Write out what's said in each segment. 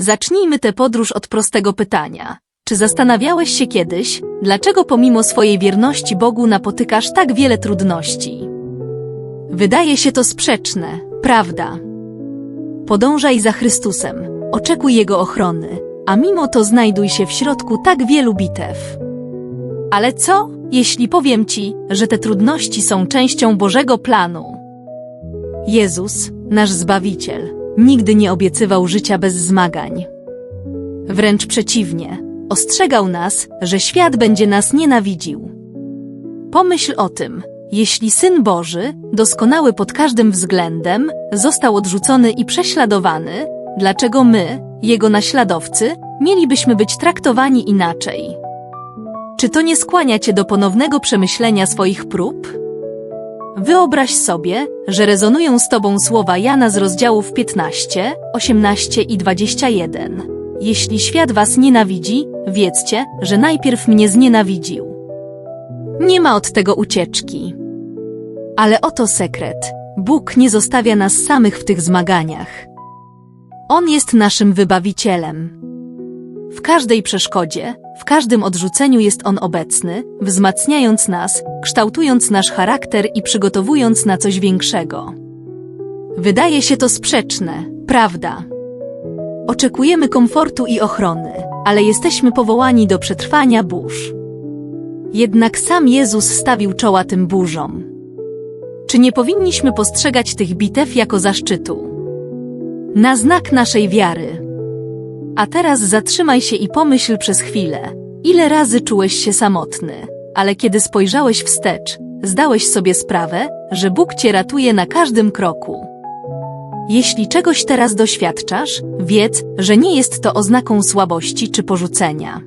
zacznijmy tę podróż od prostego pytania. Czy zastanawiałeś się kiedyś, dlaczego pomimo swojej wierności Bogu napotykasz tak wiele trudności? Wydaje się to sprzeczne, prawda? Podążaj za Chrystusem, oczekuj Jego ochrony, a mimo to znajduj się w środku tak wielu bitew. Ale co, jeśli powiem Ci, że te trudności są częścią Bożego planu? Jezus, nasz Zbawiciel, nigdy nie obiecywał życia bez zmagań. Wręcz przeciwnie, ostrzegał nas, że świat będzie nas nienawidził. Pomyśl o tym, jeśli Syn Boży, doskonały pod każdym względem, został odrzucony i prześladowany, dlaczego my, Jego naśladowcy, mielibyśmy być traktowani inaczej? Czy to nie skłania Cię do ponownego przemyślenia swoich prób? Wyobraź sobie, że rezonują z Tobą słowa Jana z rozdziałów 15, 18 i 21. Jeśli świat Was nienawidzi, wiedzcie, że najpierw mnie znienawidził. Nie ma od tego ucieczki. Ale oto sekret. Bóg nie zostawia nas samych w tych zmaganiach. On jest naszym wybawicielem. W każdej przeszkodzie, w każdym odrzuceniu jest On obecny, wzmacniając nas, kształtując nasz charakter i przygotowując na coś większego. Wydaje się to sprzeczne, prawda? Oczekujemy komfortu i ochrony, ale jesteśmy powołani do przetrwania burz. Jednak sam Jezus stawił czoła tym burzom. Czy nie powinniśmy postrzegać tych bitew jako zaszczytu? Na znak naszej wiary. A teraz zatrzymaj się i pomyśl przez chwilę, ile razy czułeś się samotny, ale kiedy spojrzałeś wstecz, zdałeś sobie sprawę, że Bóg cię ratuje na każdym kroku. Jeśli czegoś teraz doświadczasz, wiedz, że nie jest to oznaką słabości czy porzucenia.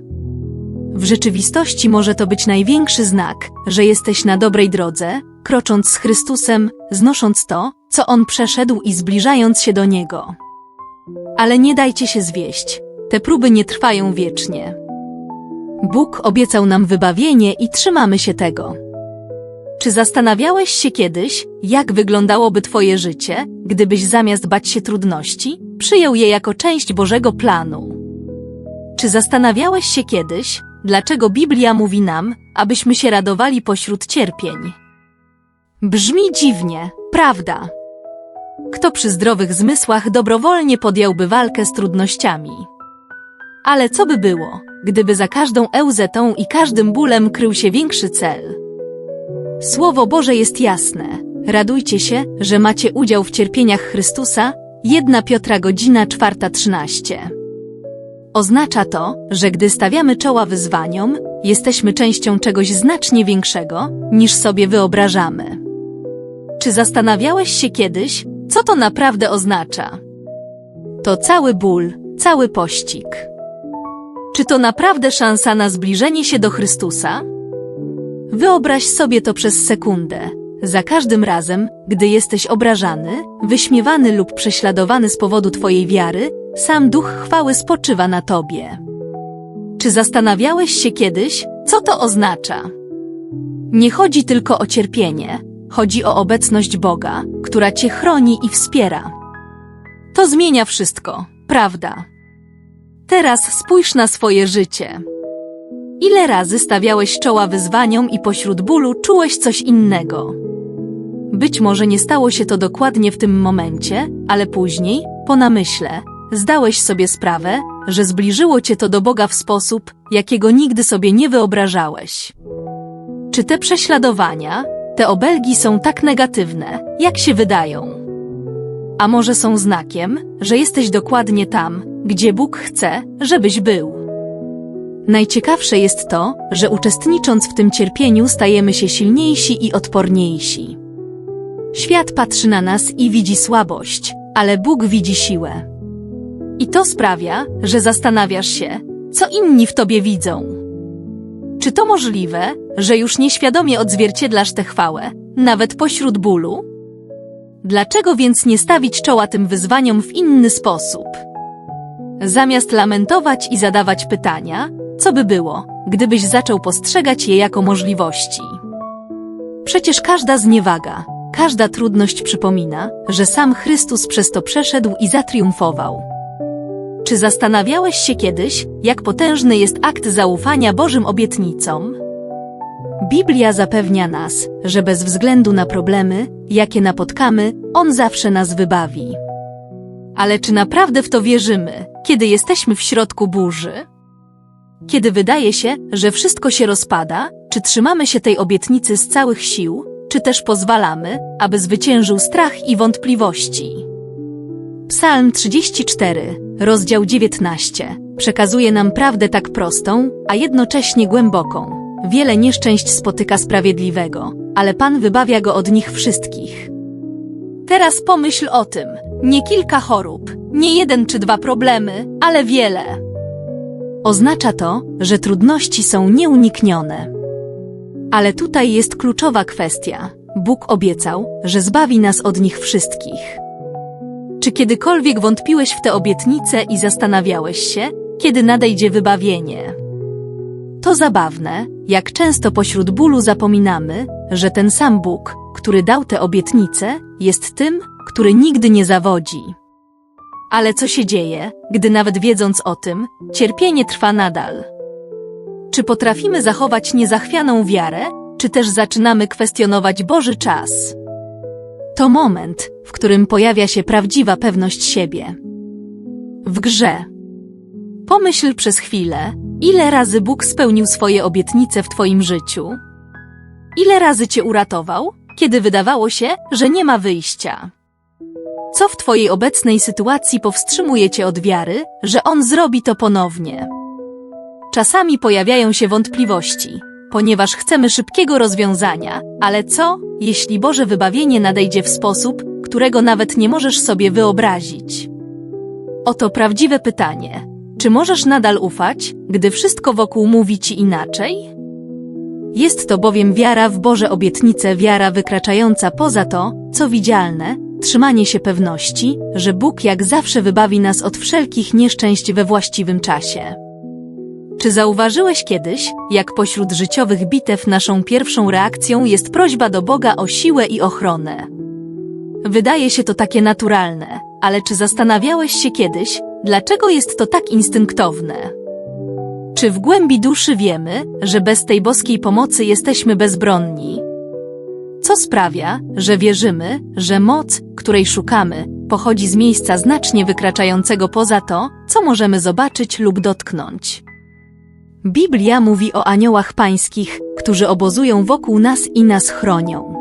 W rzeczywistości może to być największy znak, że jesteś na dobrej drodze, krocząc z Chrystusem, znosząc to, co On przeszedł i zbliżając się do Niego. Ale nie dajcie się zwieść. Te próby nie trwają wiecznie. Bóg obiecał nam wybawienie i trzymamy się tego. Czy zastanawiałeś się kiedyś, jak wyglądałoby Twoje życie, gdybyś zamiast bać się trudności, przyjął je jako część Bożego planu? Czy zastanawiałeś się kiedyś, dlaczego Biblia mówi nam, abyśmy się radowali pośród cierpień? Brzmi dziwnie, prawda? Kto przy zdrowych zmysłach dobrowolnie podjąłby walkę z trudnościami? Ale co by było, gdyby za każdą ełzetą i każdym bólem krył się większy cel? Słowo Boże jest jasne. Radujcie się, że macie udział w cierpieniach Chrystusa. 1 Piotra godzina 4.13. Oznacza to, że gdy stawiamy czoła wyzwaniom, jesteśmy częścią czegoś znacznie większego, niż sobie wyobrażamy. Czy zastanawiałeś się kiedyś, co to naprawdę oznacza? To cały ból, cały pościg. Czy to naprawdę szansa na zbliżenie się do Chrystusa? Wyobraź sobie to przez sekundę. Za każdym razem, gdy jesteś obrażany, wyśmiewany lub prześladowany z powodu Twojej wiary, sam Duch Chwały spoczywa na Tobie. Czy zastanawiałeś się kiedyś, co to oznacza? Nie chodzi tylko o cierpienie, chodzi o obecność Boga, która Cię chroni i wspiera. To zmienia wszystko, prawda? Teraz spójrz na swoje życie. Ile razy stawiałeś czoła wyzwaniom i pośród bólu czułeś coś innego? Być może nie stało się to dokładnie w tym momencie, ale później, po namyśle, zdałeś sobie sprawę, że zbliżyło cię to do Boga w sposób, jakiego nigdy sobie nie wyobrażałeś. Czy te prześladowania, te obelgi są tak negatywne, jak się wydają? A może są znakiem, że jesteś dokładnie tam, gdzie Bóg chce, żebyś był? Najciekawsze jest to, że uczestnicząc w tym cierpieniu stajemy się silniejsi i odporniejsi. Świat patrzy na nas i widzi słabość, ale Bóg widzi siłę. I to sprawia, że zastanawiasz się, co inni w tobie widzą. Czy to możliwe, że już nieświadomie odzwierciedlasz tę chwałę, nawet pośród bólu? Dlaczego więc nie stawić czoła tym wyzwaniom w inny sposób? Zamiast lamentować i zadawać pytania, co by było, gdybyś zaczął postrzegać je jako możliwości? Przecież każda zniewaga, każda trudność przypomina, że sam Chrystus przez to przeszedł i zatriumfował. Czy zastanawiałeś się kiedyś, jak potężny jest akt zaufania Bożym obietnicom? Biblia zapewnia nas, że bez względu na problemy, jakie napotkamy, On zawsze nas wybawi. Ale czy naprawdę w to wierzymy, kiedy jesteśmy w środku burzy? Kiedy wydaje się, że wszystko się rozpada, czy trzymamy się tej obietnicy z całych sił, czy też pozwalamy, aby zwyciężył strach i wątpliwości? Psalm 34, rozdział 19, przekazuje nam prawdę tak prostą, a jednocześnie głęboką. Wiele nieszczęść spotyka sprawiedliwego, ale Pan wybawia go od nich wszystkich. Teraz pomyśl o tym. Nie kilka chorób, nie jeden czy dwa problemy, ale wiele. Oznacza to, że trudności są nieuniknione. Ale tutaj jest kluczowa kwestia. Bóg obiecał, że zbawi nas od nich wszystkich. Czy kiedykolwiek wątpiłeś w te obietnice i zastanawiałeś się, kiedy nadejdzie wybawienie? To zabawne, jak często pośród bólu zapominamy, że ten sam Bóg, który dał te obietnice, jest tym, który nigdy nie zawodzi. Ale co się dzieje, gdy nawet wiedząc o tym, cierpienie trwa nadal? Czy potrafimy zachować niezachwianą wiarę, czy też zaczynamy kwestionować Boży czas? To moment, w którym pojawia się prawdziwa pewność siebie. W grze. Pomyśl przez chwilę, ile razy Bóg spełnił swoje obietnice w Twoim życiu? Ile razy Cię uratował, kiedy wydawało się, że nie ma wyjścia? Co w Twojej obecnej sytuacji powstrzymuje Cię od wiary, że On zrobi to ponownie? Czasami pojawiają się wątpliwości, ponieważ chcemy szybkiego rozwiązania, ale co, jeśli Boże wybawienie nadejdzie w sposób, którego nawet nie możesz sobie wyobrazić? Oto prawdziwe pytanie. Czy możesz nadal ufać, gdy wszystko wokół mówi ci inaczej? Jest to bowiem wiara w Boże obietnice, wiara wykraczająca poza to, co widzialne, trzymanie się pewności, że Bóg jak zawsze wybawi nas od wszelkich nieszczęść we właściwym czasie. Czy zauważyłeś kiedyś, jak pośród życiowych bitew naszą pierwszą reakcją jest prośba do Boga o siłę i ochronę? Wydaje się to takie naturalne, ale czy zastanawiałeś się kiedyś, dlaczego jest to tak instynktowne? Czy w głębi duszy wiemy, że bez tej boskiej pomocy jesteśmy bezbronni? Co sprawia, że wierzymy, że moc, której szukamy, pochodzi z miejsca znacznie wykraczającego poza to, co możemy zobaczyć lub dotknąć? Biblia mówi o aniołach pańskich, którzy obozują wokół nas i nas chronią.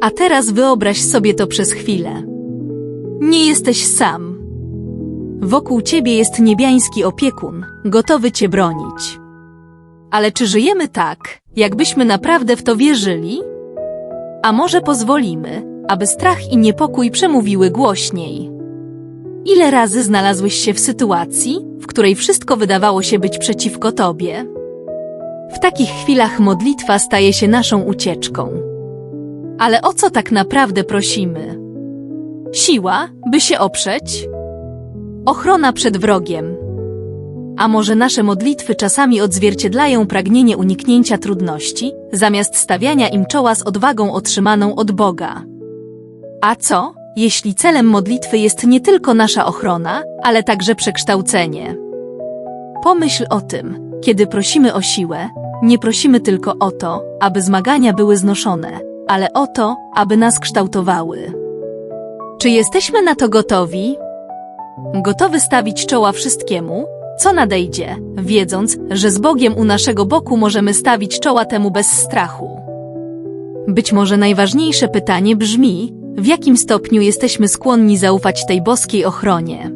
A teraz wyobraź sobie to przez chwilę. Nie jesteś sam. Wokół ciebie jest niebiański opiekun, gotowy cię bronić. Ale czy żyjemy tak, jakbyśmy naprawdę w to wierzyli? A może pozwolimy, aby strach i niepokój przemówiły głośniej? Ile razy znalazłeś się w sytuacji, w której wszystko wydawało się być przeciwko tobie? W takich chwilach modlitwa staje się naszą ucieczką. Ale o co tak naprawdę prosimy? Siła, by się oprzeć? Ochrona przed wrogiem. A może nasze modlitwy czasami odzwierciedlają pragnienie uniknięcia trudności, zamiast stawiania im czoła z odwagą otrzymaną od Boga? A co, jeśli celem modlitwy jest nie tylko nasza ochrona, ale także przekształcenie? Pomyśl o tym, kiedy prosimy o siłę, nie prosimy tylko o to, aby zmagania były znoszone, ale o to, aby nas kształtowały. Czy jesteśmy na to gotowi? Gotowy stawić czoła wszystkiemu, co nadejdzie, wiedząc, że z Bogiem u naszego boku możemy stawić czoła temu bez strachu. Być może najważniejsze pytanie brzmi, w jakim stopniu jesteśmy skłonni zaufać tej boskiej ochronie?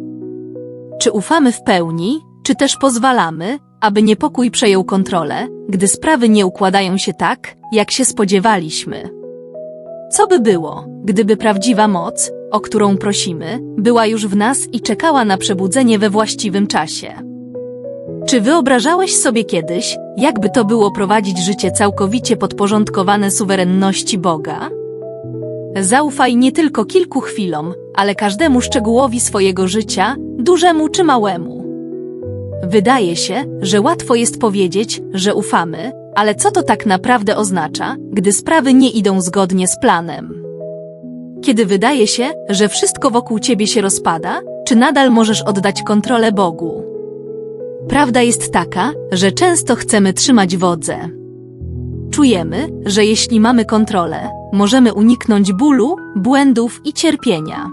Czy ufamy w pełni, czy też pozwalamy, aby niepokój przejął kontrolę, gdy sprawy nie układają się tak, jak się spodziewaliśmy? Co by było, gdyby prawdziwa moc, o którą prosimy, była już w nas i czekała na przebudzenie we właściwym czasie? Czy wyobrażałeś sobie kiedyś, jakby to było prowadzić życie całkowicie podporządkowane suwerenności Boga? Zaufaj nie tylko kilku chwilom, ale każdemu szczegółowi swojego życia, dużemu czy małemu. Wydaje się, że łatwo jest powiedzieć, że ufamy, ale co to tak naprawdę oznacza, gdy sprawy nie idą zgodnie z planem? Kiedy wydaje się, że wszystko wokół ciebie się rozpada, czy nadal możesz oddać kontrolę Bogu? Prawda jest taka, że często chcemy trzymać wodze. Czujemy, że jeśli mamy kontrolę, możemy uniknąć bólu, błędów i cierpienia.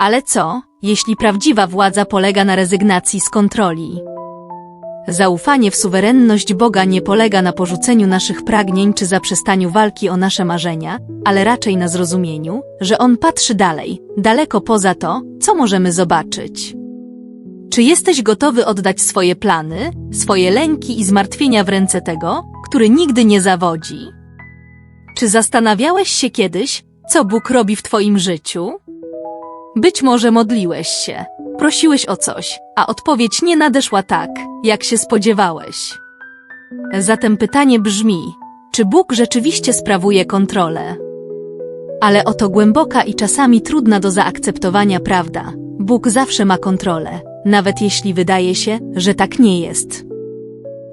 Ale co, jeśli prawdziwa władza polega na rezygnacji z kontroli? Zaufanie w suwerenność Boga nie polega na porzuceniu naszych pragnień czy zaprzestaniu walki o nasze marzenia, ale raczej na zrozumieniu, że On patrzy dalej, daleko poza to, co możemy zobaczyć. Czy jesteś gotowy oddać swoje plany, swoje lęki i zmartwienia w ręce tego, który nigdy nie zawodzi? Czy zastanawiałeś się kiedyś, co Bóg robi w Twoim życiu? Być może modliłeś się, prosiłeś o coś, a odpowiedź nie nadeszła tak, jak się spodziewałeś. Zatem pytanie brzmi: czy Bóg rzeczywiście sprawuje kontrolę? Ale oto głęboka i czasami trudna do zaakceptowania prawda. Bóg zawsze ma kontrolę, nawet jeśli wydaje się, że tak nie jest.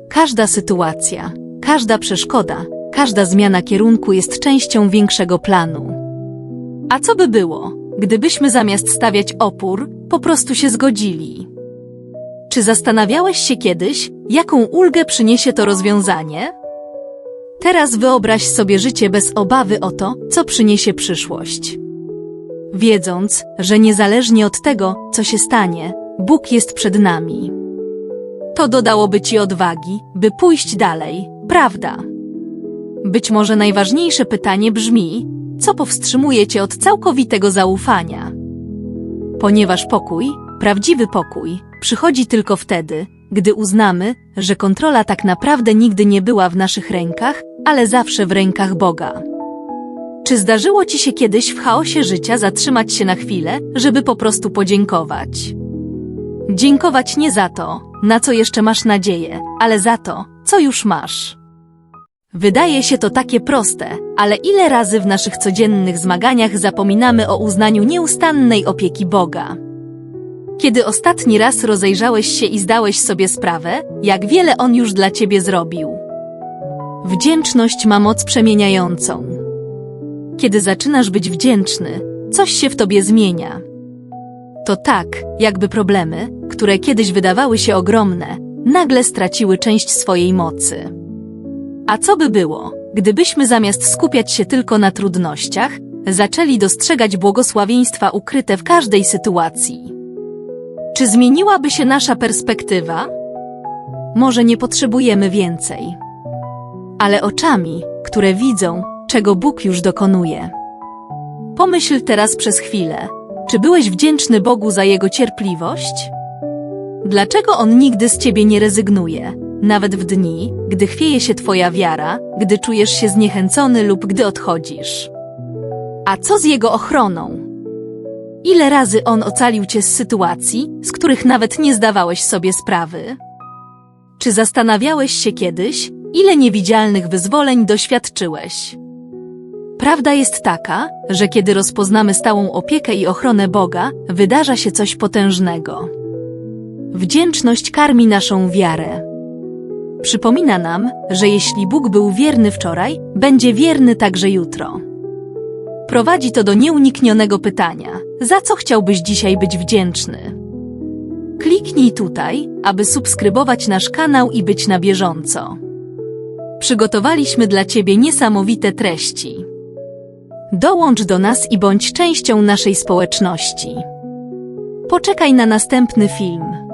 Każda sytuacja, każda przeszkoda, każda zmiana kierunku jest częścią większego planu. A co by było, gdybyśmy zamiast stawiać opór, po prostu się zgodzili? Czy zastanawiałeś się kiedyś, jaką ulgę przyniesie to rozwiązanie? Teraz wyobraź sobie życie bez obawy o to, co przyniesie przyszłość. Wiedząc, że niezależnie od tego, co się stanie, Bóg jest przed nami. To dodałoby ci odwagi, by pójść dalej, prawda? Być może najważniejsze pytanie brzmi: co powstrzymuje cię od całkowitego zaufania? Ponieważ pokój, prawdziwy pokój, przychodzi tylko wtedy, gdy uznamy, że kontrola tak naprawdę nigdy nie była w naszych rękach, ale zawsze w rękach Boga. Czy zdarzyło ci się kiedyś w chaosie życia zatrzymać się na chwilę, żeby po prostu podziękować? Dziękować nie za to, na co jeszcze masz nadzieję, ale za to, co już masz. Wydaje się to takie proste, ale ile razy w naszych codziennych zmaganiach zapominamy o uznaniu nieustannej opieki Boga? Kiedy ostatni raz rozejrzałeś się i zdałeś sobie sprawę, jak wiele On już dla ciebie zrobił? Wdzięczność ma moc przemieniającą. Kiedy zaczynasz być wdzięczny, coś się w tobie zmienia. To tak, jakby problemy, które kiedyś wydawały się ogromne, nagle straciły część swojej mocy. A co by było, gdybyśmy zamiast skupiać się tylko na trudnościach, zaczęli dostrzegać błogosławieństwa ukryte w każdej sytuacji? Czy zmieniłaby się nasza perspektywa? Może nie potrzebujemy więcej, ale oczami, które widzą, czego Bóg już dokonuje. Pomyśl teraz przez chwilę, czy byłeś wdzięczny Bogu za Jego cierpliwość? Dlaczego On nigdy z Ciebie nie rezygnuje, nawet w dni, gdy chwieje się Twoja wiara, gdy czujesz się zniechęcony lub gdy odchodzisz? A co z Jego ochroną? Ile razy On ocalił Cię z sytuacji, z których nawet nie zdawałeś sobie sprawy? Czy zastanawiałeś się kiedyś, ile niewidzialnych wyzwoleń doświadczyłeś? Prawda jest taka, że kiedy rozpoznamy stałą opiekę i ochronę Boga, wydarza się coś potężnego. Wdzięczność karmi naszą wiarę. Przypomina nam, że jeśli Bóg był wierny wczoraj, będzie wierny także jutro. Prowadzi to do nieuniknionego pytania: za co chciałbyś dzisiaj być wdzięczny? Kliknij tutaj, aby subskrybować nasz kanał i być na bieżąco. Przygotowaliśmy dla Ciebie niesamowite treści. Dołącz do nas i bądź częścią naszej społeczności. Poczekaj na następny film.